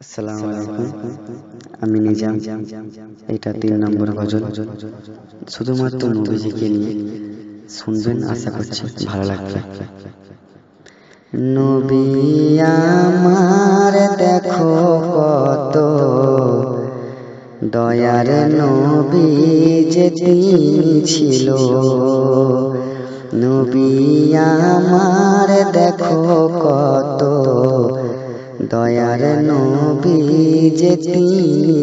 আসসালামু আলাইকুম। আমি নিজাম। এটা তিন নম্বর গজল। শুধুমাত্র নবীজিকে নিয়ে শুনবেন আশা করছি ভালো লাগবে। নবী আমার দেখো কত দয়ার নবী যে তিনি ছিল। নবী আমার দেখো কত দয়ার নবী যে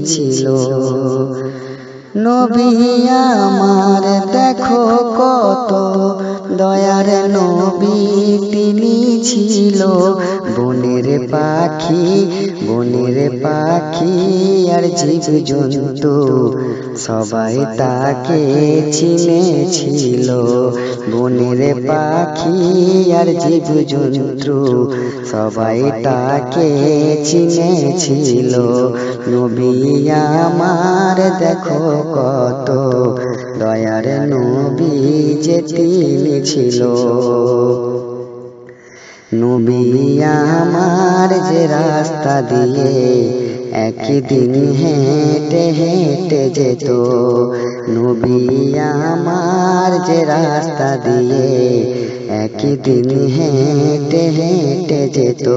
ছিল নবী আমার দেখো কত দয়ার নবী তিনি ছিল। বনের পাখি বনের পাখি জীব জন্তু সবাই তাকে চিনেছিল। বনের পাখি আর জীব জন্তু সবাই তাকে চিনেছিল। নবী আমার দেখো কত, দয়ার নবী যে তিনি ছিল। নবী আমার যে রাস্তা দিয়ে একদিন হেঁটে হেঁটে যেত। নবী আমার যে রাস্তা দিয়ে একদিন হেঁটে হেঁটে যেত।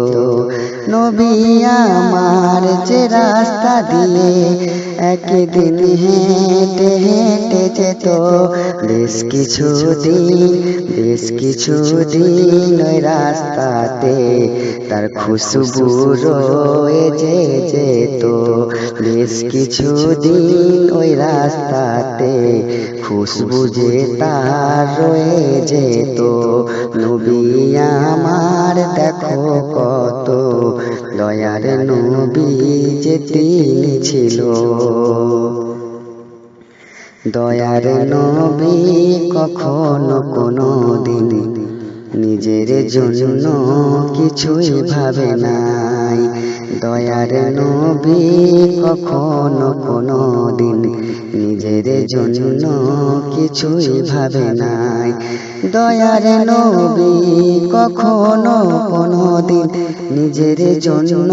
নবী আমার যে রাস্তা দিয়ে একদিন হেঁটে হেঁটে যেত। বেশ কিছু দিন, বেশ কিছু দিন ওই রাস্তাতে তার খুশবু রয়ে যে যেত। বেশ কিছু দিন ওই রাস্তাতে খুশবু যে তার রয়ে যেত। নবী আমার দেখো কত দয়ার নবী যে তিনি ছিল। দয়ার নবী কখনো কোনো দিন নিজের জন্য কিছুই ভাবে নাই। দয়ার নবী কখনো কোনো দিন নিজের জন্য কিছুই ভাবে নাই। দয়ার নবী কখনো কোনো দিন নিজের জন্য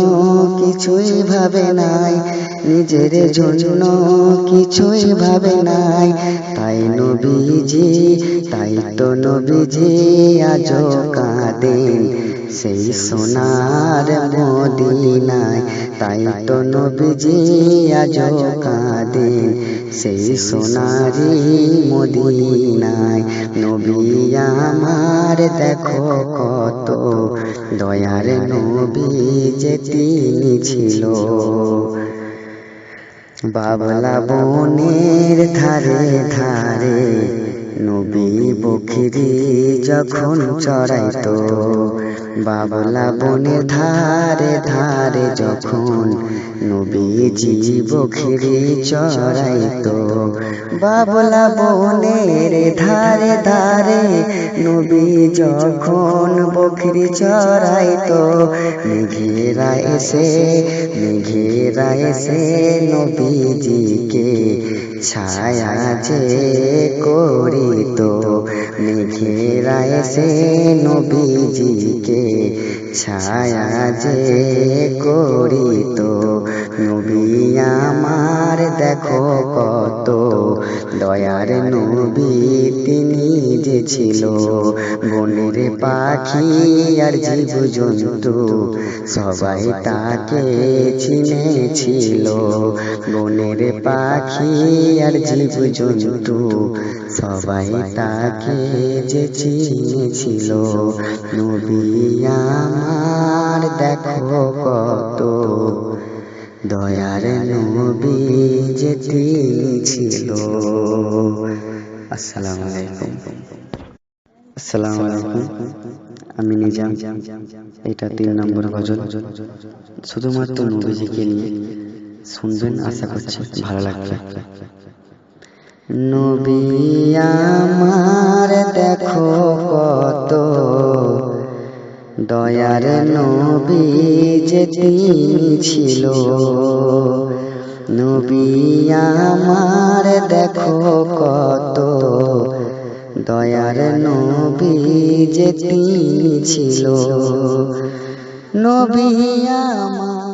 কিছুই ভাবে নাই। নিজের জন্য কিছুই ভাবে নাই। তাই নবীজি, তাই তো নবীজি, আজ কাঁদেন সেই সোনার মদিনায়, তাই তো নবীজি আজ সেই সোনারি মদিনায়, নবী আমার দেখো কত দয়ার নবী যে তিনি ছিল। বাবলা বনের ধারে ধারে নবী বখিরি যখন চড়াইতো, বাবলা বনে ধারে ধারে যখন নবীজি বখিরি চড়াইতো, বাবলা বনের ধারে ধারে নবী যখন বখরি চড়াইতো, মেঘেরা এসে মেঘেরা এসে নবীজিকে ছায়া যে করিত। মেঘেরা এসে নবীজিকে ছায়া যে করিত, নবী আমার দেখো কত। দয়ার নবী তিনি যে ছিল, বনের পাখি আর জীব জন্তু সবাই তাকে চিনেছিল। বনের পাখি আর জীব জন্তু সবাই তাকে যে চিনেছিল। নবী আমার দেখো কত দয়ার নবী যে ছিল। আসসালামু আলাইকুম। আসসালামু আলাইকুম। আমি নিজাম। এটা তিন নম্বর গজল। শুধুমাত্র নবীজিকে নিয়ে শুনবেন আশা করছি ভালো লাগবে। নবী আমার দেখো কত দয়ার নবী যে ছিল। নবী আমার দেখো কত। দয়ার নবী যে ছিল। নবী আমার